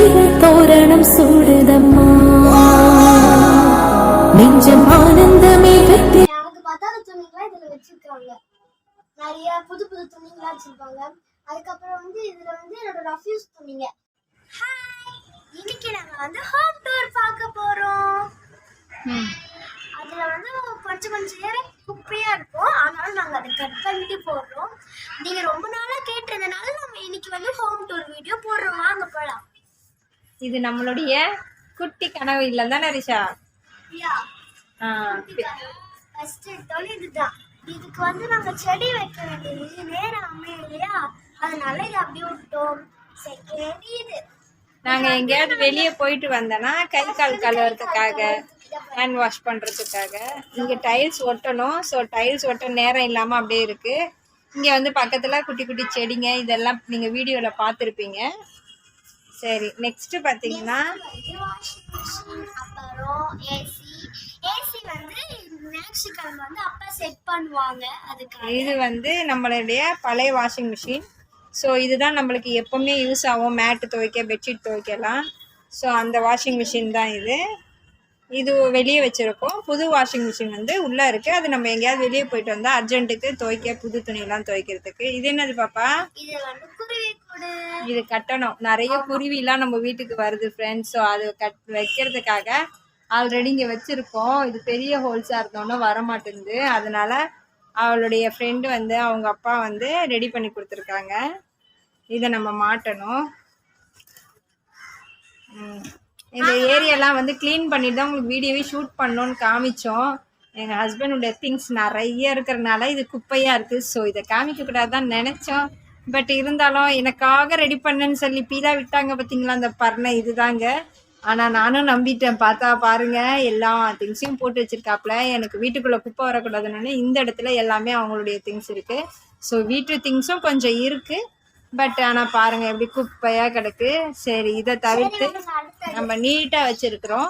கைகள் தோரணம் சூடுதம்மா. நெஞ்சம் ஆனந்தமே கட்டி எனக்கு பத்தாத துணிங்களாம் இதுல வச்சிருக்காங்க. நிறைய புது புது துணிங்களாம் வச்சிருப்பாங்க. அதுக்கப்புறம் வந்து இதுல வந்து என்னோட ரஃப்யூஸ் துணிங்க. ஹாய் இன்னைக்கு நாங்க வந்து ஹோம் டூர் பார்க்க போறோம். அதுல வந்து கொஞ்சம் கொஞ்சம் நேரம் குப்பையா இருக்கும். அதனால நாங்க அதை கட் பண்ணிட்டு போடுறோம் நீங்க ரொம்ப நாளா கேட்டிருந்தனால நம்ம இன்னைக்கு வந்து ஹோம் டூர் வீடியோ போடுறோம். வாங்க போலாம். இது நம்மளுடைய குட்டி கனவு இல்லம் தானே ரிஷா? இதுக்கு வந்து நாங்க செடி வைக்க வேண்டியது. நேரம் அமையலையா? அதனால இதை அப்படியே விட்டோம். நாங்க எங்கேயாவது வெளியே போயிட்டு வந்தோன்னா கை கால் கழுவுறதுக்காக ஹேண்ட் வாஷ் பண்றதுக்காக. இங்க டைல்ஸ் ஒட்டணும். ஸோ டைல்ஸ் ஒட்ட நேரம் இல்லாம அப்படியே இருக்கு. இங்க வந்து பக்கத்துல குட்டி குட்டி செடிங்க இதெல்லாம் நீங்க வீடியோல பார்த்துருப்பீங்க. சரி நெக்ஸ்ட் பாத்தீங்கன்னா வாஷிங் மிஷின் அப்புறம் ஏசி ஏசி வந்து ஞாயிற்றுக்கிழமை வந்து அப்பா செட் பண்ணுவாங்க அதுக்காக. இது வந்து நம்மளுடைய பழைய வாஷிங் மிஷின் ஸோ இதுதான் நம்மளுக்கு எப்பவுமே யூஸ் ஆகும். மேட்டு துவைக்க பெட்ஷீட் துவைக்கலாம். ஸோ அந்த வாஷிங் மிஷின் தான் இது. இது வெளியே வச்சுருக்கோம். புது வாஷிங் மிஷின் வந்து உள்ளே இருக்குது அது நம்ம எங்கேயாவது வெளியே போயிட்டு வந்தால் அர்ஜென்ட்டுக்கு துவைக்க புது துணியெல்லாம் துவைக்கிறதுக்கு. இது என்னது பாப்பா? இது கட்டணும். நிறைய குருவிலாம் நம்ம வீட்டுக்கு வருது ஃப்ரெண்ட்ஸ் ஸோ அது கட் வைக்கிறதுக்காக ஆல்ரெடி இங்கே வச்சுருக்கோம். இது பெரிய ஹோல்ஸாக இருந்தோன்னா வர மாட்டேங்குது அதனால அவளுடைய ஃப்ரெண்டு வந்து அவங்க அப்பா வந்து ரெடி பண்ணி கொடுத்துருக்காங்க. இதை நம்ம மாட்டணும். ம். இந்த ஏரியாலாம் வந்து க்ளீன் பண்ணிட்டு தான் உங்களுக்கு வீடியோவே ஷூட் பண்ணோன்னு காமிச்சோம். எங்கள் ஹஸ்பண்டுடைய திங்ஸ் நிறைய இருக்கிறனால இது குப்பையாக இருக்குது ஸோ இதை காமிக்கக்கூடாதுதான் நினச்சோம். பட் இருந்தாலும் எனக்காக ரெடி பண்ணேன்னு சொல்லி பீலா விட்டாங்க பார்த்தீங்களா அந்த பர்ணை? இதுதாங்க. ஆனால் நானும் நம்பிட்டேன். பார்த்தா பாருங்க எல்லா திங்ஸையும் போட்டு வச்சிருக்காப்புல. எனக்கு வீட்டுக்குள்ளே குப்பை வரக்கூடாதுன்னு இந்த இடத்துல எல்லாமே அவங்களுடைய திங்ஸ் இருக்குது ஸோ வீட்டு திங்ஸும் கொஞ்சம் இருக்குது பட் ஆனால் பாருங்க எப்படி குப்பையாக கிடக்கு. சரி இதை தவிர்த்து நம்ம நீட்டாக வச்சிருக்கிறோம்.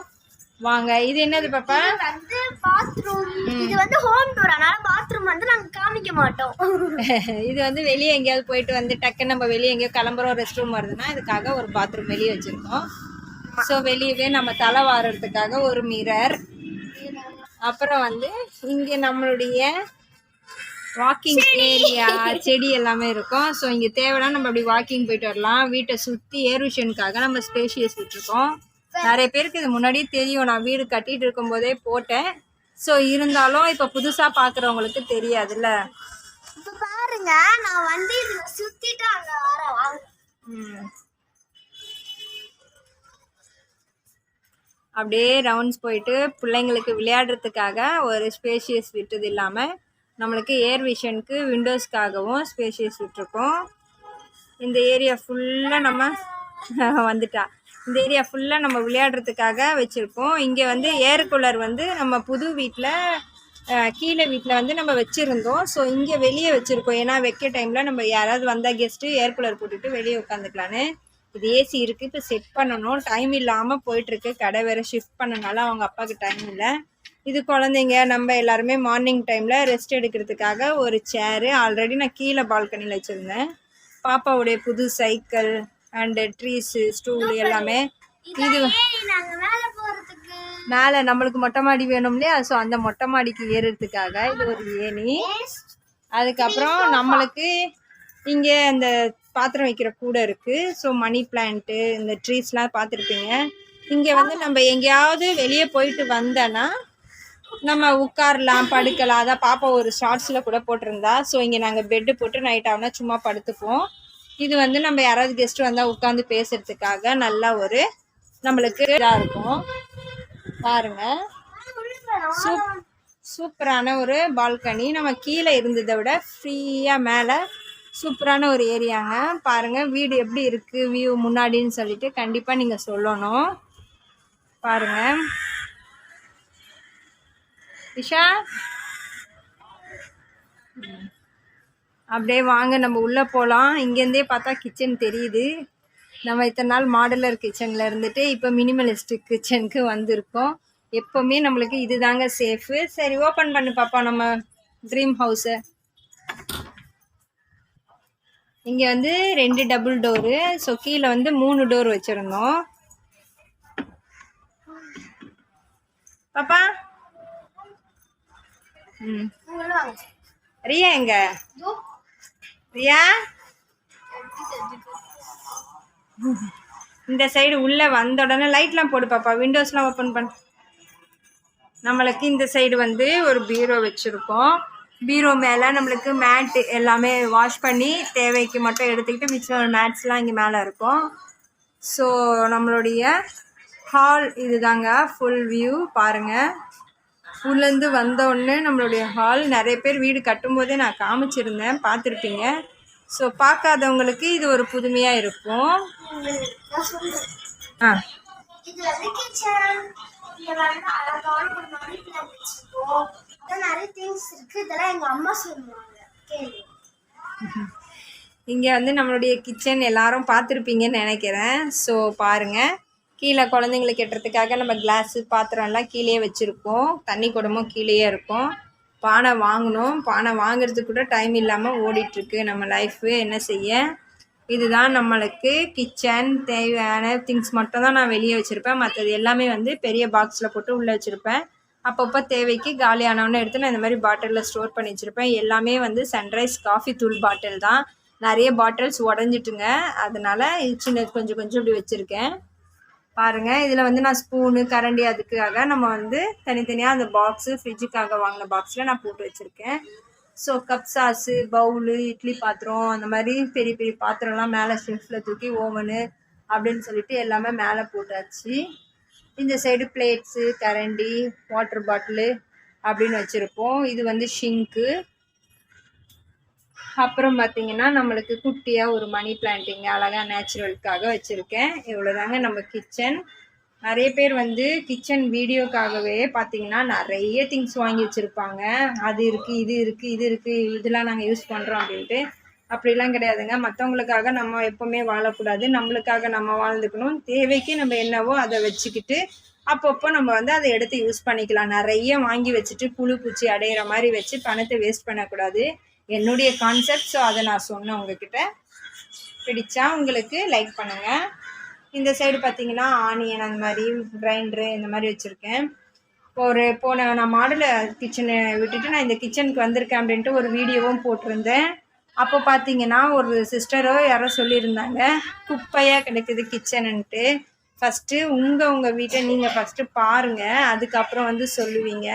வாங்க இது என்னது பாப்பா? வந்து பாத்ரூம் இது வந்து ஹோம் டூர் அதனால பாத்ரூம் வந்து நாங்க காமிக்க மாட்டோம். இது வந்து வெளியே எங்கேயாவது போயிட்டு வந்து டக்குன்னு நம்ம வெளியே எங்கேயோ கிளம்புறோம் ரெஸ்ட் ரூம் வருதுன்னா இதுக்காக ஒரு பாத்ரூம் வெளியே வச்சுருக்கோம். ஸோ வெளியவே நம்ம தலை வாரறதுக்காக ஒரு மிரர் அப்புறம் வந்து இங்கே நம்மளுடைய வாக்கிங் ஏரியா செடி எல்லாமே இருக்கும். ஸோ இங்கே தேவைன்னா நம்ம அப்படி வாக்கிங் போயிட்டு வரலாம். வீட்டை சுற்றி ஏர்விஷனுக்காக நம்ம ஸ்பேஷியஸ் விட்டுருக்கோம். நிறைய பேருக்கு இது முன்னாடியே தெரியும். நான் வீடு கட்டிட்டு இருக்கும்போதே போட்டேன். ஸோ இருந்தாலும் இப்போ புதுசாக பார்க்குறவங்களுக்கு தெரியாதுல்ல. இப்ப பாருங்க நான் வந்து இதுல அங்க வரேன். அப்படியே ரவுண்ட்ஸ் போயிட்டு பிள்ளைங்களுக்கு விளையாடுறதுக்காக ஒரு ஸ்பேஷியஸ் விட்டது இல்லாமல் நம்மளுக்கு ஏர் விஷனுக்கு விண்டோஸ்க்காகவும் ஸ்பேஷியஸ் விட்டுருக்கோம். இந்த ஏரியா ஃபுல்லாக நம்ம வந்துட்டா. இந்த ஏரியா ஃபுல்லாக நம்ம விளையாடுறதுக்காக வச்சுருக்கோம் இங்கே வந்து ஏர் கூலர் வந்து நம்ம புது வீட்டில் கீழே வீட்டில் வந்து நம்ம வச்சுருந்தோம். ஸோ இங்கே வெளியே வச்சுருக்கோம். ஏன்னா வைக்க டைமில் நம்ம யாராவது வந்தால் கெஸ்ட்டு ஏர் கூலர் போட்டுட்டு வெளியே உட்காந்துக்கலான்னு இது ஏசி இருக்குது இப்போ செட் பண்ணணும். டைம் இல்லாமல் போயிட்டுருக்கு கடை வேறு ஷிஃப்ட் பண்ணனால அவங்க அப்பாவுக்கு டைம் இல்லை. இது குழந்தைங்க நம்ம எல்லாருமே மார்னிங் டைமில் ரெஸ்ட் எடுக்கிறதுக்காக ஒரு சேரு ஆல்ரெடி நான் கீழே பால்கனியில் வச்சுருந்தேன். பாப்பாவுடைய புது சைக்கிள் அண்டு ட்ரீஸு ஸ்டூல் எல்லாமே. இது மேல நம்மளுக்கு மொட்டை மாடி வேணும் இல்லையா? ஸோ அந்த மொட்டை மாடிக்கு ஏறுறதுக்காக இது ஒரு ஏணி. அதுக்கப்புறம் நம்மளுக்கு இங்கே இந்த பாத்திரம் வைக்கிற கூடை இருக்குது ஸோ மணி பிளான்ட்டு இந்த ட்ரீஸ்லாம் பார்த்துருப்பீங்க. இங்கே வந்து நம்ம எங்கேயாவது வெளியே போயிட்டு வந்தோன்னா நம்ம உட்காரலாம் படுக்கலாம். அதான் பாப்பா ஒரு ஷார்ட்ஸில் கூட போட்டிருந்தா. ஸோ இங்கே நாங்கள் பெட்டு போட்டு நைட் ஆனால் சும்மா படுத்துப்போம் இது வந்து நம்ம யாராவது கெஸ்ட் வந்தால் உட்காந்து பேசுறதுக்காக நல்ல ஒரு நம்மளுக்கு இதாக இருக்கும். பாருங்க. சூப் சூப்பரான ஒரு பால்கனி நம்ம கீழே இருந்ததை விட ஃப்ரீயாக மேலே சூப்பரான ஒரு ஏரியாங்க பாருங்கள் வீடு எப்படி இருக்குது வியூ முன்னாடின்னு சொல்லிட்டு கண்டிப்பாக நீங்கள் சொல்லணும். பாருங்கள் இஷா அப்படியே வாங்க நம்ம உள்ளே போகலாம் இங்கேருந்தே பார்த்தா கிச்சன் தெரியுது. நம்ம இத்தனை நாள் மாடலர் கிச்சனில் இருந்துட்டு இப்போ மினிமலிஸ்டிக் கிச்சனுக்கு வந்திருக்கோம். எப்போவுமே நம்மளுக்கு இதுதாங்க சேஃபு சரி ஓப்பன் பண்ணு பாப்பா நம்ம ட்ரீம் ஹவுஸை இங்கே வந்து ரெண்டு டபுள் டோரு ஸோ கீழே வந்து மூணு டோர் வச்சுருந்தோம். பாப்பா ரியா எங்க? ரியா? இந்த சைடு உள்ளே வந்த உடனே லைட்லாம் போடு பாப்பா. விண்டோஸ்லாம் ஓப்பன் பண்ண. நம்மளுக்கு இந்த சைடு வந்து ஒரு பீரோ வச்சுருக்கோம். பீரோ மேலே நம்மளுக்கு மேட்டு எல்லாமே வாஷ் பண்ணி தேவைக்கு மட்டும் எடுத்துக்கிட்டு மிச்சம் மேட்ஸ்லாம் இங்கே மேலே இருக்கும். ஸோ நம்மளுடைய ஹால் இதுதாங்க ஃபுல் வியூ பாருங்கள் உள்ளேருந்து வந்த உடனே நம்மளுடைய ஹால் நிறைய பேர் வீடு கட்டும்போதே நான் காமிச்சிருந்தேன் பார்த்துருப்பீங்க. ஸோ பார்க்காதவங்களுக்கு இது ஒரு புதுமையாக இருக்கும். ஆ. இங்கே வந்து நம்மளுடைய கிச்சன் எல்லாரும் பார்த்துருப்பீங்கன்னு நினைக்கிறேன். ஸோ பாருங்கள் கீழே குழந்தைங்களுக்கு கட்டுறதுக்காக நம்ம கிளாஸு பாத்திரம்லாம் கீழே வச்சுருக்கோம். தண்ணி குடமும் கீழேயே இருக்கும். பானை வாங்கணும். பானை வாங்குறதுக்கு கூட டைம் இல்லாமல் ஓடிட்டுருக்கு நம்ம லைஃபு என்ன செய்ய? இதுதான் நம்மளுக்கு கிச்சன் தேவையான திங்ஸ் மட்டும் தான் நான் வெளியே வச்சுருப்பேன். மற்றது எல்லாமே வந்து பெரிய பாக்ஸில் போட்டு உள்ளே வச்சுருப்பேன். அப்பப்போ தேவைக்கு காலியானவொன்னே எடுத்து நான் இந்த மாதிரி பாட்டிலில் ஸ்டோர் பண்ணி வச்சுருப்பேன். எல்லாமே வந்து சன்ரைஸ் காஃபி தூள் பாட்டில் தான். நிறைய பாட்டில்ஸ் உடஞ்சிட்டுங்க. அதனால் சின்ன கொஞ்சம் கொஞ்சம் இப்படி வச்சுருக்கேன். பாருங்கள் இதில் வந்து நான் ஸ்பூனு கரண்டி அதுக்காக நம்ம வந்து தனித்தனியாக அந்த பாக்ஸு ஃப்ரிட்ஜுக்காக வாங்கின பாக்ஸில் நான் போட்டு வச்சுருக்கேன். So cup saucer bowl idli பாத்திரம் அந்த மாதிரி பெரிய பெரிய பாத்திரம்லாம் மேலே ஷெல்ஃபில் தூக்கி ஓவனு அப்படின்னு சொல்லிட்டு எல்லாமே மேலே போட்டாச்சு. இந்த சைடு பிளேட்ஸு கரண்டி வாட்டர் பாட்டிலு அப்படின்னு வச்சுருப்போம். இது வந்து ஷிங்க்கு அப்புறம் பார்த்தீங்கன்னா நம்மளுக்கு குட்டியாக ஒரு மணி பிளான்ட்டிங்க அழகாக நேச்சுரலுக்காக வச்சுருக்கேன். இவ்வளோதாங்க நம்ம கிச்சன் நிறைய பேர் வந்து கிச்சன் வீடியோக்காகவே பார்த்தீங்கன்னா நிறைய திங்ஸ் வாங்கி வச்சுருப்பாங்க. அது இருக்குது இது இருக்குது இது இருக்குது இதெல்லாம் நாங்கள் யூஸ் பண்ணுறோம் அப்படின்ட்டு. அப்படிலாம் கிடையாதுங்க. மற்றவங்களுக்காக நம்ம எப்போவுமே வாழக்கூடாது. நம்மளுக்காக நம்ம வாழ்ந்துக்கணும். தேவைக்கு நம்ம என்னவோ அதை வச்சுக்கிட்டு அப்பப்போ நம்ம வந்து அதை எடுத்து யூஸ் பண்ணிக்கலாம். நிறைய வாங்கி வச்சுட்டு புழு பூச்சி அடையிற மாதிரி வச்சு பணத்தை வேஸ்ட் பண்ணக்கூடாது. என்னுடைய கான்செப்ட் ஸோ அதை நான் சொன்னேன் உங்ககிட்ட. பிடிச்சா உங்களுக்கு லைக் பண்ணுங்கள் இந்த சைடு பார்த்தீங்கன்னா ஆனியன் அந்த மாதிரி கிரைண்டரு இந்த மாதிரி வச்சுருக்கேன். ஒரு போன நான் மாடலை கிச்சனை விட்டுட்டு நான் இந்த கிச்சனுக்கு வந்திருக்கேன் அப்படின்ட்டு ஒரு வீடியோவும் போட்டிருந்தேன். அப்போ பார்த்தீங்கன்னா ஒரு சிஸ்டரோ யாரோ சொல்லியிருந்தாங்க குப்பையாக கிடைக்குது கிச்சனுன்ட்டு ஃபஸ்ட்டு உங்கள் உங்கள் வீட்டை நீங்கள் ஃபஸ்ட்டு பாருங்கள் அதுக்கப்புறம் வந்து சொல்லுவீங்க.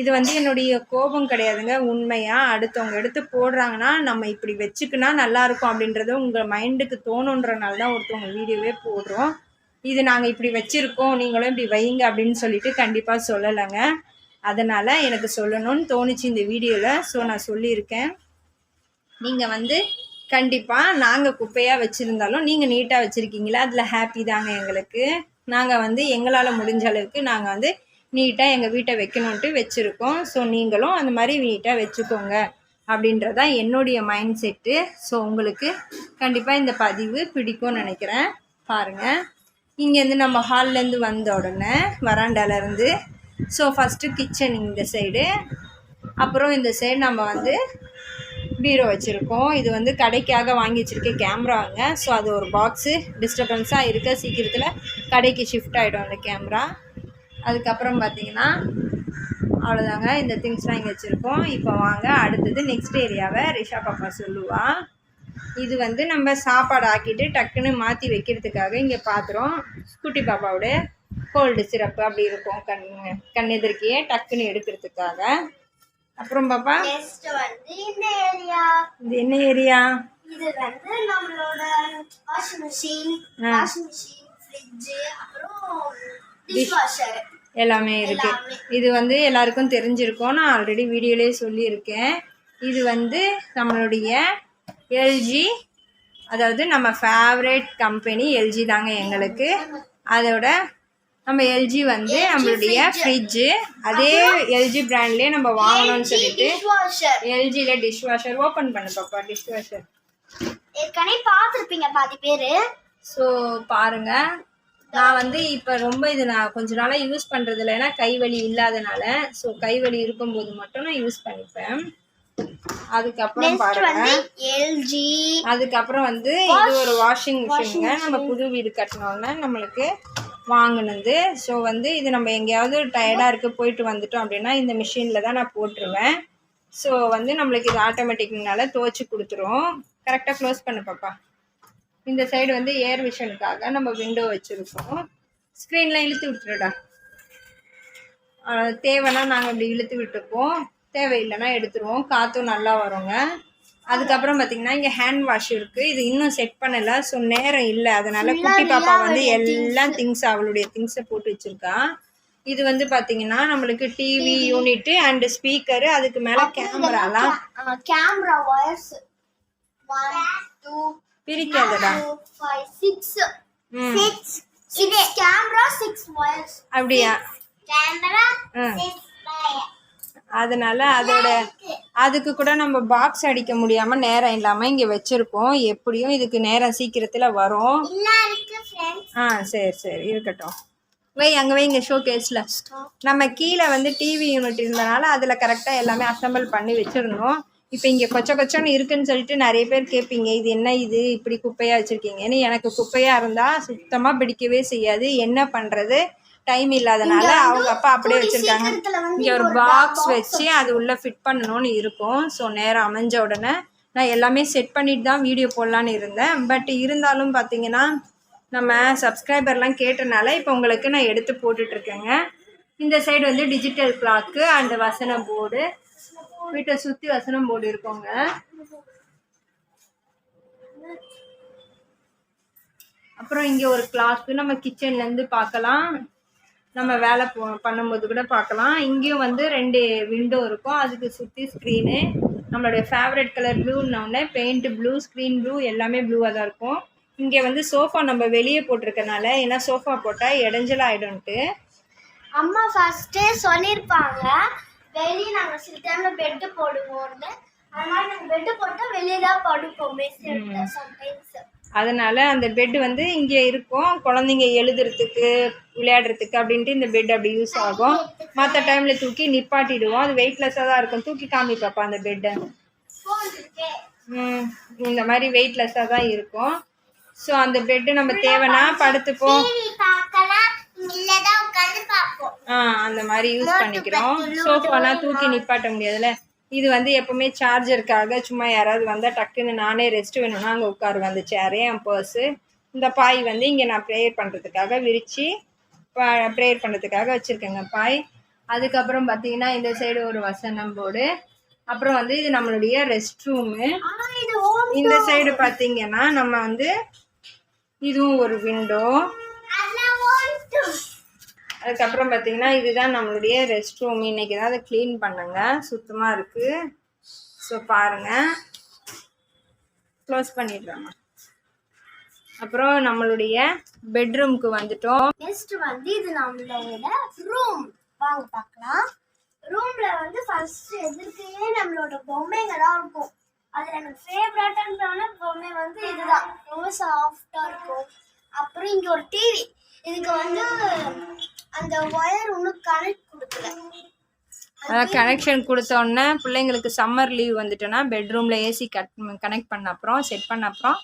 இது வந்து என்னுடைய கோபம் கிடையாதுங்க. உண்மையாக அடுத்தவங்க எடுத்து போடுறாங்கன்னா நம்ம இப்படி வச்சுக்கினா நல்லாயிருக்கும் அப்படின்றது உங்கள் மைண்டுக்கு தோணுன்றனால தான் ஒருத்தவங்க வீடியோவே போடுறோம். இது நாங்கள் இப்படி வச்சுருக்கோம். நீங்களும் இப்படி வைங்க அப்படின்னு சொல்லிட்டு கண்டிப்பாக சொல்லலைங்க. அதனால் எனக்கு சொல்லணும்னு தோணுச்சு இந்த வீடியோவில் ஸோ நான் சொல்லியிருக்கேன். நீங்கள் வந்து கண்டிப்பாக நாங்கள் குப்பையாக வச்சுருந்தாலும் நீங்கள் நீட்டாக வச்சுருக்கீங்களா? அதில் ஹாப்பி தாங்க எங்களுக்கு. நாங்கள் வந்து எங்களால் முடிஞ்ச அளவுக்கு நாங்கள் வந்து நீட்டாக எங்கள் வீட்டை வைக்கணுன்ட்டு வச்சுருக்கோம். ஸோ நீங்களும் அந்த மாதிரி நீட்டாக வச்சுக்கோங்க அப்படின்றதான் என்னுடைய மைண்ட் செட்டு ஸோ உங்களுக்கு கண்டிப்பாக இந்த பதிவு பிடிக்கும்னு நினைக்கிறேன். பாருங்கள் இங்கேருந்து நம்ம ஹால்லேருந்து வந்த உடனே வராண்டாலேருந்து ஸோ ஃபஸ்ட்டு கிச்சன் இந்த சைடு அப்புறம் இந்த சைடு நம்ம வந்து பீரோ வச்சுருக்கோம். இது வந்து கடைக்காக வாங்கி வச்சுருக்க கேமராங்க ஸோ அது ஒரு பாக்ஸு டிஸ்டர்பன்ஸாக இருக்க சீக்கிரத்தில் கடைக்கு ஷிஃப்ட் ஆகிடும் அந்த கேமரா அதுக்கப்புறம் பார்த்தீங்கன்னா அவ்வளோதாங்க இந்த திங்ஸ்லாம் இங்கே வச்சுருக்கோம். இப்போ வாங்க அடுத்தது நெக்ஸ்ட் ஏரியாவை ரிஷா பாப்பா சொல்லுவா. இது வந்து நம்ம சாப்பாடு ஆக்கிட்டு டக்குன்னு மாற்றி வைக்கிறதுக்காக இங்கே பாத்திரம் குட்டி பாப்பாவோட கோல்டு சிரப்பு அப்படி இருக்கும். கண் கண் எதிர்க்கையே டக்குன்னு எடுக்கிறதுக்காக. அப்புறம் பாப்பா? வந்து இந்த ஏரியா இது என்ன ஏரியா இது வந்து நம்மளோட washing machine. Washing machine fridge அப்புறம் டிஷ் வாஷர் எல்லாமே இருக்கு. இது வந்து எல்லாருக்கும் தெரிஞ்சிருக்கும். நான் ஆல்ரெடி வீடியோலேயே சொல்லியிருக்கேன். இது வந்து நம்மளுடைய எல்ஜி அதாவது நம்ம ஃபேவரட் கம்பெனி எல்ஜி தாங்க எங்களுக்கு. அதோட நம்ம எல்ஜி வந்து நம்மளுடைய ஃப்ரிட்ஜு அதே எல்ஜி பிராண்ட்லேயே நம்ம வாங்கணும்னு சொல்லிட்டு எல்ஜியில் டிஷ் வாஷர் ஓப்பன் பண்ணு பாப்பா டிஷ் வாஷர் ஏற்கனவே பார்த்துருப்பீங்க பாதி பேரு. ஸோ பாருங்க. நான் வந்து இப்போ ரொம்ப இது நான் கொஞ்ச நாளாக யூஸ் பண்ணுறது இல்லை ஏன்னா கை வலி இல்லாதனால. ஸோ கை வலி இருக்கும்போது மட்டும் நான் யூஸ் பண்ணிப்பேன். அதுக்கப்புறம் பாருங்க. எல்ஜி அதுக்கப்புறம் வந்து இது ஒரு வாஷிங் மிஷினுங்க நம்ம புது வீடு கட்டினோன்னே நம்மளுக்கு வாங்கினது. ஸோ வந்து இது நம்ம எங்கேயாவது டயர்டாக இருக்கு போயிட்டு வந்துட்டோம் அப்படின்னா இந்த மிஷினில் தான் நான் போட்டுருவேன். ஸோ வந்து நம்மளுக்கு இது ஆட்டோமேட்டிக்னால துவச்சி கொடுத்துரும். கரெக்டாக க்ளோஸ் பண்ணு பாப்பா. இந்த சைடு வந்து ஏர் விஷனுக்காக நம்ம விண்டோ வச்சுருக்கோம். ஸ்க்ரீன்லாம் இழுத்து விட்டுருடா. தேவைன்னா நாங்கள் இப்படி இழுத்து விட்டுப்போம். தேவையில்லைன்னா எடுத்துருவோம். காற்றும் நல்லா வருங்க. அதுக்கப்புறம் பார்த்தீங்கன்னா இங்கே ஹேண்ட் வாஷ் இருக்குது இது இன்னும் செட் பண்ணலை. ஸோ நேரம் இல்லை. அதனால குட்டி பாப்பா வந்து எல்லா திங்ஸ் அவளுடைய திங்ஸை போட்டு வச்சிருக்கா. இது வந்து பார்த்தீங்கன்னா நம்மளுக்கு டிவி யூனிட்டு அண்டு ஸ்பீக்கரு அதுக்கு மேலே கேமராலாம் கேமரா ஒயர்ஸ் ஒன் டூ பிரிக்காதடா. சிக்ஸ் ம். சிக்ஸ் இது கேமரா சிக்ஸ் ஒயர்ஸ் அப்படியா? கேமரா சிக்ஸ் அதனால அதோட அதுக்கு கூட நம்ம பாக்ஸ் அடிக்க முடியாம நேரம் இல்லாம இங்க வச்சிருக்கோம் எப்படியும் இதுக்கு நேரம் சீக்கிரத்துல வரும். ஆ சரி சரி இருக்கட்டும். வை அங்கே வைங்க ஷோ கேஸில் நம்ம கீழே வந்து டிவி யூனிட் இருந்தனால அதில் கரெக்டாக எல்லாமே அசெம்பிள் பண்ணி வச்சுருந்தோம் இப்போ இங்கே கொச்ச கொச்சன்னு இருக்குன்னு சொல்லிட்டு நிறைய பேர் கேட்பீங்க இது என்ன இது? இப்படி குப்பையாக வச்சுருக்கீங்கன்னு எனக்கு குப்பையாக இருந்தால் சுத்தமாக பிடிக்கவே செய்யாது. என்ன பண்ணுறது டைம் இல்லாதனால அவங்க அப்பா அப்படியே வச்சுருக்காங்க. இங்கே ஒரு பாக்ஸ் வச்சு அது உள்ளே ஃபிட் பண்ணணும்னு இருக்கும். ஸோ நேரம் அமைஞ்ச உடனே நான் எல்லாமே செட் பண்ணிட்டு தான் வீடியோ போடலான்னு இருந்தேன். பட் இருந்தாலும் பார்த்தீங்கன்னா நம்ம சப்ஸ்கிரைபர்லாம் கேட்டனால இப்போ உங்களுக்கு நான் எடுத்து போட்டுட்டு இருக்கேங்க. இந்த சைடு வந்து டிஜிட்டல் கிளாக்கு அண்ட் வசனம் போர்டு வீட்டை சுற்றி வசனம் போர்டு இருக்கோங்க அப்புறம் இங்கே ஒரு கிளாக்கு நம்ம கிச்சன்லேருந்து பார்க்கலாம். நம்ம வேலை போ பண்ணும்போது கூட பார்க்கலாம். இங்கேயும் வந்து ரெண்டு விண்டோ இருக்கும். அதுக்கு சுற்றி ஸ்க்ரீனு நம்மளுடைய ஃபேவரட் கலர் ப்ளூன்னொடனே பெயிண்ட் ப்ளூ ஸ்க்ரீன் ப்ளூ எல்லாமே ப்ளூவாக தான் இருக்கும். இங்கே வந்து சோஃபா நம்ம வெளியே போட்டிருக்கனால ஏன்னா சோஃபா போட்டால் இடைஞ்சலாக ஆகிடும்ட்டு அம்மா ஃபர்ஸ்டே சொல்லியிருப்பாங்க வெளியே நாங்க சில டைம்ல பெட் போடுவோம்னு. அது மாதிரி நாங்க பெட் போட்டா வெளியே தான் படுப்போம் சம்டைம்ஸ் அதனால அந்த பெட் வந்து இங்கே இருக்கும். குழந்தைங்க எழுதுறதுக்கு விளையாடுறதுக்கு அப்படின்ட்டு இந்த பெட் அப்படி யூஸ் ஆகும். மற்ற டைமில் தூக்கி நிப்பாட்டிடுவோம். அது வெயிட்லெஸ்ஸாக தான் இருக்கும். தூக்கி காமி பாப்பா அந்த பெட்டை இந்த மாதிரி வெயிட்லெஸ்ஸாக தான் இருக்கும். ஸோ அந்த பெட்டு நம்ம தேவைன்னா படுத்துப்போம் டிவி பார்க்கலாம் இல்ல தான் உட்கார்ந்து பார்ப்போம் ஆ அந்த மாதிரி யூஸ் பண்ணிக்கிறோம். சோஃபானா தூக்கி நிப்பாட்ட முடியாதுல்ல. இது வந்து எப்பவுமே சார்ஜருக்காக சும்மா யாராவது வந்தால் டக்குன்னு நானே ரெஸ்ட் வேணும்னா அங்கே உட்காருவேன் அந்த சேரு என் பர்ஸு இந்த பாய் வந்து இங்கே நான் ப்ரேயர் பண்ணுறதுக்காக விரித்து ப்ரேயர் பண்ணுறதுக்காக வச்சுருக்கேங்க பாய். அதுக்கப்புறம் பார்த்தீங்கன்னா இந்த சைடு ஒரு வசனம் போர்டு அப்புறம் வந்து இது நம்மளுடைய ரெஸ்ட் ரூமு இந்த சைடு பார்த்தீங்கன்னா நம்ம வந்து இதுவும் ஒரு விண்டோ அதுக்கப்புறம் பார்த்தீங்கன்னா இதுதான் நம்மளுடைய ரெஸ்ட் ரூம் இன்னைக்கு தான் அதை க்ளீன் பண்ணுங்க. சுத்தமாக இருக்குது ஸோ பாருங்கள் க்ளோஸ் பண்ணிடுறாங்க அப்புறம் நம்மளுடைய பெட்ரூம்க்கு வந்துட்டோம். நெக்ஸ்ட் வந்து இது நம்மளோட ரூம் வாங்க பார்க்கலாம் ரூம்ல வந்து ஃபர்ஸ்ட் எதிர்க்கையே நம்மளோட பொம்மைங்க தான் இருக்கும். அதுல எனக்கு ஃபேவரட்டான பொம்மை வந்து இதுதான். ரொம்ப சாஃப்டா இருக்கும். அப்புறம் இங்க ஒரு டிவி இதுக்கு வந்து அந்த ஒயர் ஒன்றும் கனெக்ட் கொடுக்கல. அதான் கனெக்ஷன் கொடுத்தோன்னே பிள்ளைங்களுக்கு சம்மர் லீவ் வந்துட்டோன்னா பெட்ரூமில் ஏசி கட் கனெக்ட் பண்ண அப்புறம் செட் பண்ண அப்புறம்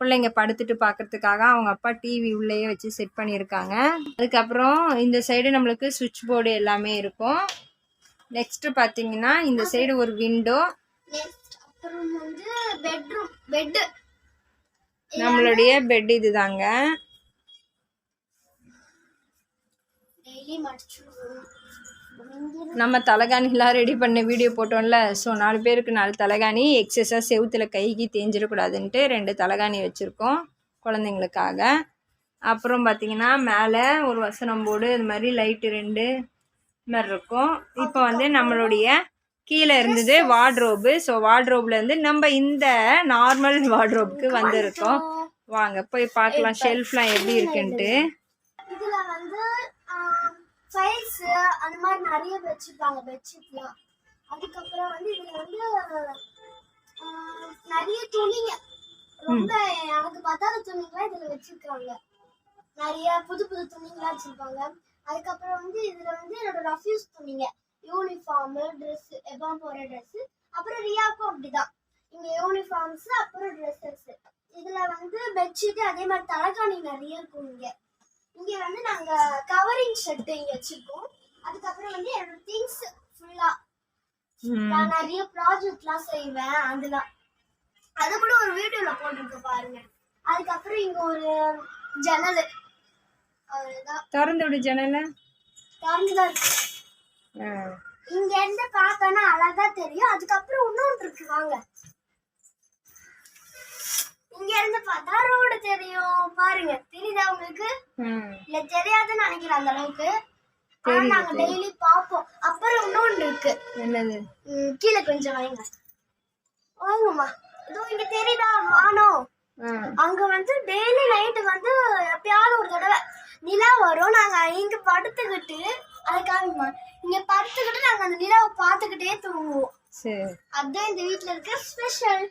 பிள்ளைங்க படுத்துட்டு பார்க்கறதுக்காக அவங்க அப்பா டிவி உள்ளேயே வச்சு செட் பண்ணியிருக்காங்க. அதுக்கப்புறம் இந்த சைடு நம்மளுக்கு சுவிட்ச் போர்டு எல்லாமே இருக்கும். நெக்ஸ்ட்டு பார்த்தீங்கன்னா இந்த சைடு ஒரு விண்டோ அப்புறம் வந்து பெட்ரூம் பெட்டு நம்மளுடைய பெட் இதுதாங்க டெய்லி மடிச்சிடுவோம் நம்ம தலைகாணிலாம் ரெடி பண்ண வீடியோ போட்டோம்ல. ஸோ நாலு பேருக்கு நாலு தலைகாணி. எக்ஸஸாக செவுத்துல கைக்கு தேஞ்சிடக்கூடாதுன்ட்டு ரெண்டு தலைகாணி வச்சுருக்கோம் குழந்தைங்களுக்காக. அப்புறம் பார்த்தீங்கன்னா மேலே ஒரு வசனம் போர்டு இது மாதிரி லைட்டு ரெண்டு மாதிரி இருக்கும். இப்போ வந்து நம்மளுடைய கீழே இருந்தது வார்ட்ரோபு ஸோ வார்ட்ரோப்லேருந்து நம்ம இந்த நார்மல் வார்ட்ரோப்க்கு வந்திருக்கோம். வாங்க போய் பார்க்கலாம். ஷெல்ஃப்லாம் எப்படி இருக்குன்ட்டு. ஃபைல்ஸ் அந்த மாதிரி நிறைய வச்சுப்பாங்க பெட்ஷீட்லாம் அதுக்கப்புறம் வந்து இதுல வந்து நிறைய துணிங்க. ரொம்ப எனக்கு பத்தாத துணிங்களாம் இதுல வச்சிருக்காங்க. நிறைய புது புது துணிங்களாம் வச்சிருப்பாங்க. அதுக்கப்புறம் வந்து இதுல வந்து என்னோட ரஃப்யூஸ் துணிங்க. யூனிஃபார்மு ட்ரெஸ் எப்போ போற ட்ரெஸ் அப்புறம் ரியாவுக்கும் அப்படிதான். இங்க யூனிஃபார்ம்ஸ் அப்புறம் ட்ரெஸ்ஸஸ் இதுல வந்து பெட்ஷீட் அதே மாதிரி தலைகாணி நிறைய இருக்கும் இங்க. இங்க வந்து நாங்க கவரிங் ஷர்ட் இங்க வச்சிருக்கோம். அதுக்கப்புறம் வந்து என்னோட திங்ஸ் ஃபுல்லா ம். நான் நிறைய ப்ராஜெக்ட்லாம் செய்வேன் அதெல்லாம் அது கூட ஒரு வீடியோல போட்டிருக்கு பாருங்க. அதுக்கப்புறம் இங்க ஒரு ஜன்னல். திறந்து விடு ஜன்னலை. திறந்துதான் இருக்கு. இங்க இருந்து பார்த்தோன்னா அழகா தெரியும். அதுக்கப்புறம் இன்னொன்று இருக்கு வாங்க. இங்க இருந்து பார்த்தா ரோடு தெரியும். பாருங்க தெரியுதா உங்களுக்கு? இல்ல தெரியாதுன்னு நினைக்கிறேன் அந்த அளவுக்கு. ஆனா நாங்க டெய்லி பார்ப்போம். அப்புறம் இன்னொன்று இருக்கு. என்னது? கீழே கொஞ்சம் வைங்க. வாங்கம்மா. இதோ இங்க தெரியுதா? வானம் ஆ. அங்க வந்து டெய்லி நைட்டு வந்து எப்பயாவது ஒரு தடவை நிலா வரும். நாங்க இங்க படுத்துக்கிட்டு அதை காமிமா இங்க படுத்துக்கிட்டு நாங்க அந்த நிலாவை பார்த்துக்கிட்டே தூங்குவோம். அதுதான் இந்த வீட்ல இருக்க ஸ்பெஷல்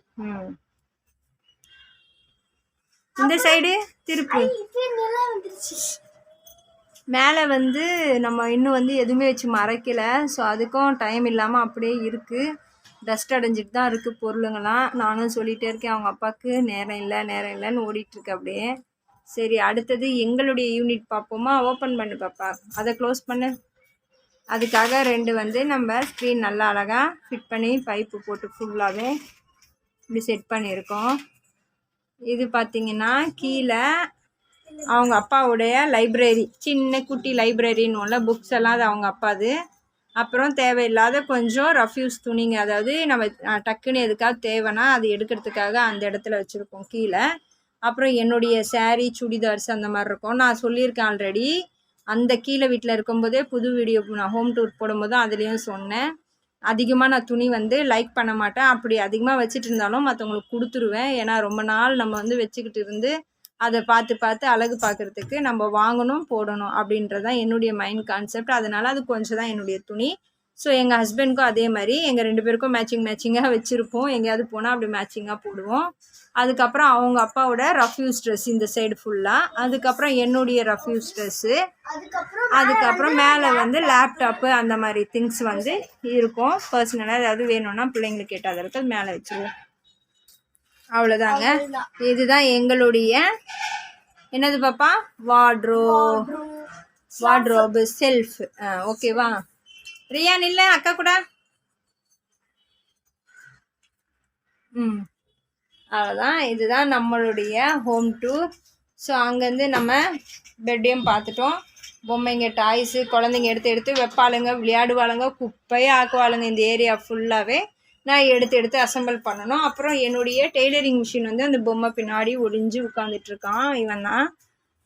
இந்த சைடு திருப்பு. மேலே வந்து நம்ம இன்னும் வந்து எதுவுமே வச்சு மறைக்கல. ஸோ அதுக்கும் டைம் இல்லாமல் அப்படியே இருக்குது டஸ்ட் அடைஞ்சிட்டு தான் இருக்குது பொருளுங்களாம் நானும் சொல்லிகிட்டே இருக்கேன் அவங்க அப்பாவுக்கு நேரம் இல்லை நேரம் இல்லைன்னு ஓடிட்டுருக்கு அப்படியே. சரி அடுத்தது எங்களுடைய யூனிட் பார்ப்போமா? ஓப்பன் பண்ணு பாப்பா. அதை க்ளோஸ் பண்ணு. அதுக்காக ரெண்டு வந்து நம்ம ஸ்க்ரீன் நல்லா அழகாக ஃபிட் பண்ணி பைப்பு போட்டு ஃபுல்லாகவே இப்படி செட் பண்ணியிருக்கோம். இது பார்த்தீங்கன்னா கீழே அவங்க அப்பாவுடைய லைப்ரரி சின்ன குட்டி லைப்ரரின்னு புக்ஸ் எல்லாம் அது அவங்க அப்பா அது அப்புறம் தேவையில்லாத கொஞ்சம் ரஃப்யூஸ் துணிங்க அதாவது நம்ம டக்குன்னு எதுக்காவது தேவைன்னா அது எடுக்கிறதுக்காக அந்த இடத்துல வச்சுருக்கோம் கீழே. அப்புறம் என்னுடைய சேரீ சுடிதார்ஸ் அந்த மாதிரி இருக்கும். நான் சொல்லியிருக்கேன் ஆல்ரெடி அந்த கீழே வீட்டில் இருக்கும்போதே புது வீடியோ நான் ஹோம் டூர் போடும்போதும் அதுலேயும் சொன்னேன். அதிகமாக நான் துணி வந்து லைக் பண்ண மாட்டேன். அப்படி அதிகமாக வச்சுட்டு இருந்தாலும் மற்றவங்களுக்கு கொடுத்துருவேன். ஏன்னா ரொம்ப நாள் நம்ம வந்து வச்சுக்கிட்டு இருந்து அதை பார்த்து பார்த்து அழகு பார்க்குறதுக்கு நம்ம வாங்கணும் போடணும் அப்படின்றது தான் என்னுடைய மைண்ட் கான்செப்ட் அதனால அது கொஞ்சம் தான் என்னுடைய துணி. ஸோ எங்கள் ஹஸ்பண்ட்க்கும் அதே மாதிரி. எங்கள் ரெண்டு பேருக்கும் மேட்சிங் மேட்சிங்காக வச்சுருப்போம். எங்கேயாவது போனால் அப்படி மேட்சிங்காக போடுவோம். அதுக்கப்புறம் அவங்க அப்பாவோட ரஃப்யூஸ் ட்ரெஸ் இந்த சைடு ஃபுல்லாக அதுக்கப்புறம் என்னுடைய ரஃப்யூஸ் ட்ரெஸ்ஸு அதுக்கப்புறம் மேலே வந்து லேப்டாப்பு அந்த மாதிரி திங்ஸ் வந்து இருக்கும். பர்சனலாக ஏதாவது வேணும்னா பிள்ளைங்களுக்கு கேட்டாதற்கு அது மேலே வச்சுருவோம். அவ்வளோதாங்க இதுதான். இதுதான் எங்களுடைய என்னது பாப்பா? வார்ட்ரோ வார்ட்ரோபு செல்ஃப் ஓகேவா ரியான் இல்லை அக்கா கூட. ம். அவ்வளோதான் இதுதான் நம்மளுடைய ஹோம் டூர் ஸோ அங்கேருந்து நம்ம பெட்டையும் பார்த்துட்டோம். பொம்மைங்க டாய்ஸு குழந்தைங்க எடுத்து எடுத்து வைப்பாளுங்க விளையாடுவாளுங்க குப்பையே ஆக்குவாளுங்க இந்த ஏரியா ஃபுல்லாகவே நான் எடுத்து எடுத்து அசெம்பிள் பண்ணணும். அப்புறம் என்னுடைய டெய்லரிங் மிஷின் வந்து அந்த பொம்மை பின்னாடி ஒளிஞ்சு உட்காந்துட்ருக்கான் இவன் தான்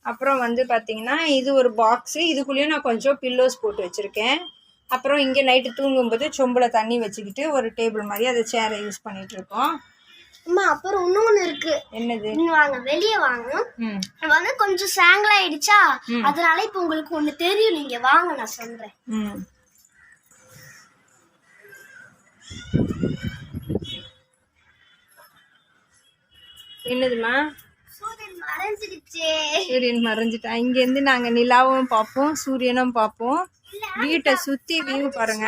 அப்புறம் வந்து பார்த்திங்கன்னா இது ஒரு பாக்ஸு இதுக்குள்ளேயும் நான் கொஞ்சம் பில்லோஸ் போட்டு வச்சுருக்கேன். அப்புறம் இங்கே நைட்டு தூங்கும்போது சொம்பில் தண்ணி வச்சுக்கிட்டு ஒரு டேபிள் மாதிரி அதை சேரை யூஸ் பண்ணிகிட்ருக்கோம் அம்மா அப்புறம் இன்னொன்னு இருக்கு. என்னது? நீங்க வாங்க வெளியே வாங்க. வந்து கொஞ்சம் சாங்கிள் ஆயிடுச்சா? அதனால இப்ப உங்களுக்கு ஒண்ணு தெரியும். நீங்க வாங்க நான் சொல்றேன். என்னதுமா சூரியன் மறைஞ்சிடுச்சே. சூரியன் மறைஞ்சிட்டான் இங்கேருந்து நாங்கள் நிலாவும் பார்ப்போம் சூரியனும் பார்ப்போம். வீட்டை சுற்றி வியூ பாருங்க.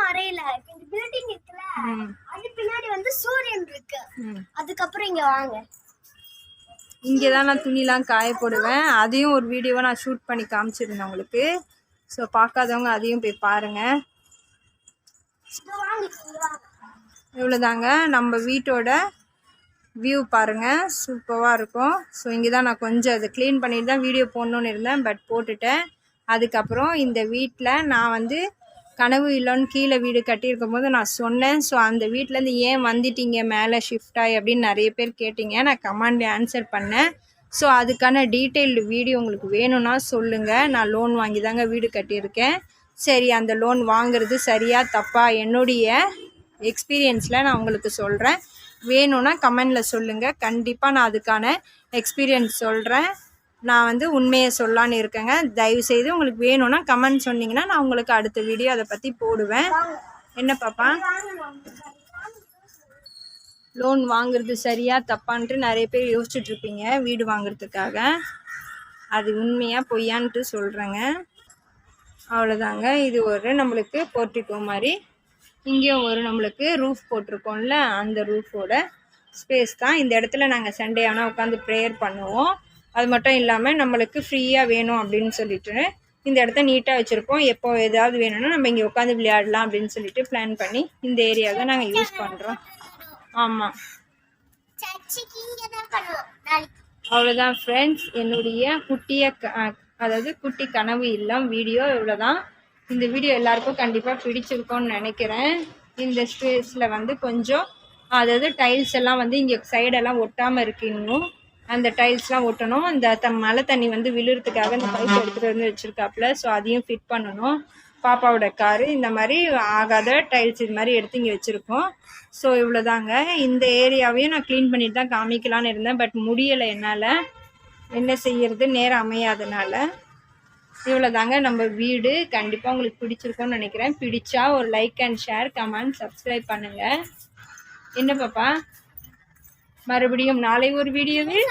மறையல. இந்த பில்டிங் இருக்குல்ல ம். அது பின்னாடி வந்து சூரியன் இருக்கு. ம். அதுக்கப்புறம் இங்க வாங்க. இங்கே தான் நான் துணிலாம் காய போடுவேன். அதையும் ஒரு வீடியோவை நான் ஷூட் பண்ணி காமிச்சிருந்தேன் உங்களுக்கு. ஸோ பார்க்காதவங்க அதையும் போய் பாருங்கள் இவ்வளோதாங்க. நம்ம வீட்டோட வியூ பாருங்கள் சூப்பராக இருக்கும். ஸோ இங்கே தான் நான் கொஞ்சம் அதை க்ளீன் பண்ணிட்டு தான் வீடியோ போடணுன்னு இருந்தேன் பட் போட்டுட்டேன். அதுக்கப்புறம் இந்த வீட்டில் நான் வந்து கனவு இல்லைன்னு கீழே வீடு கட்டியிருக்கும் போது நான் சொன்னேன். ஸோ அந்த வீட்டிலேருந்து ஏன் வந்துட்டீங்க? மேலே ஷிஃப்ட் ஆகி அப்படின்னு நிறைய பேர் கேட்டிங்க. நான் கமாண்டில் ஆன்சர் பண்ணேன். ஸோ அதுக்கான டீட்டெயில்டு வீடியோ உங்களுக்கு வேணும்னா சொல்லுங்கள் நான் லோன் வாங்கி தாங்க வீடு கட்டியிருக்கேன். சரி அந்த லோன் வாங்குறது சரியா தப்பா? என்னுடைய எக்ஸ்பீரியன்ஸில் நான் உங்களுக்கு சொல்கிறேன் வேணும்னா கமெண்டில் சொல்லுங்கள் கண்டிப்பாக நான் அதுக்கான எக்ஸ்பீரியன்ஸ் சொல்கிறேன் நான் வந்து உண்மையை சொல்லான்னு இருக்கேங்க. தயவுசெய்து உங்களுக்கு வேணும்னா கமெண்ட் சொன்னீங்கன்னா நான் உங்களுக்கு அடுத்த வீடியோ அதை பற்றி போடுவேன். என்ன பாப்பா? லோன் வாங்குறது சரியா தப்பான்ட்டு நிறைய பேர் யோசிச்சுட்டு இருப்பீங்க வீடு வாங்குறதுக்காக. அது உண்மையாக பொய்யான்ட்டு சொல்கிறேங்க அவ்வளோதாங்க இது ஒரு நம்மளுக்கு போர்ட்டிக்கோ மாதிரி. இங்கேயும் ஒரு நம்மளுக்கு ரூஃப் போட்டிருக்கோம்ல அந்த ரூஃபோட ஸ்பேஸ் தான். இந்த இடத்துல நாங்கள் சண்டே ஆனால் உட்காந்து ப்ரேயர் பண்ணுவோம். அது மட்டும் இல்லாமல் நம்மளுக்கு ஃப்ரீயாக வேணும் அப்படின்னு சொல்லிட்டு இந்த இடத்த நீட்டாக வச்சுருப்போம் எப்போ ஏதாவது வேணும்னா நம்ம இங்கே உட்காந்து விளையாடலாம் அப்படின்னு சொல்லிட்டு பிளான் பண்ணி இந்த ஏரியாவை தான் நாங்கள் யூஸ் பண்ணுறோம் ஆமாம் தான் அவ்வளோதான் ஃப்ரெண்ட்ஸ் என்னுடைய குட்டிய க அதாவது குட்டி கனவு இல்லம் வீடியோ இவ்வளோதான் இந்த வீடியோ எல்லாருக்கும் கண்டிப்பாக பிடிச்சிருக்கோன்னு நினைக்கிறேன். இந்த ஸ்பேஸில் வந்து கொஞ்சம் அதாவது டைல்ஸ் எல்லாம் வந்து இங்கே சைடெல்லாம் ஒட்டாமல் இருக்கு இன்னும். அந்த டைல்ஸ்லாம் ஒட்டணும். அந்த த மழை தண்ணி வந்து விழுறதுக்காக இந்த பைப் எடுத்துகிட்டு வந்து வச்சுருக்காப்புல. ஸோ அதையும் ஃபிட் பண்ணணும். பாப்பாவோட காரு இந்த மாதிரி ஆகாத டைல்ஸ் இது மாதிரி எடுத்து இங்கே வச்சுருக்கோம். ஸோ இவ்வளோதாங்க இந்த ஏரியாவையும் நான் க்ளீன் பண்ணிட்டு தான் காமிக்கலான்னு இருந்தேன். பட் முடியலை என்னால். என்ன செய்யறது? நேரம் அமையாதனால. இவ்வளோதாங்க நம்ம வீடு கண்டிப்பாக உங்களுக்கு பிடிச்சிருக்கும்னு நினைக்கிறேன். பிடிச்சா ஒரு like and share comment subscribe பண்ணுங்கள் என்ன பாப்பா? மறுபடியும் நாளை ஒரு வீடியோவில்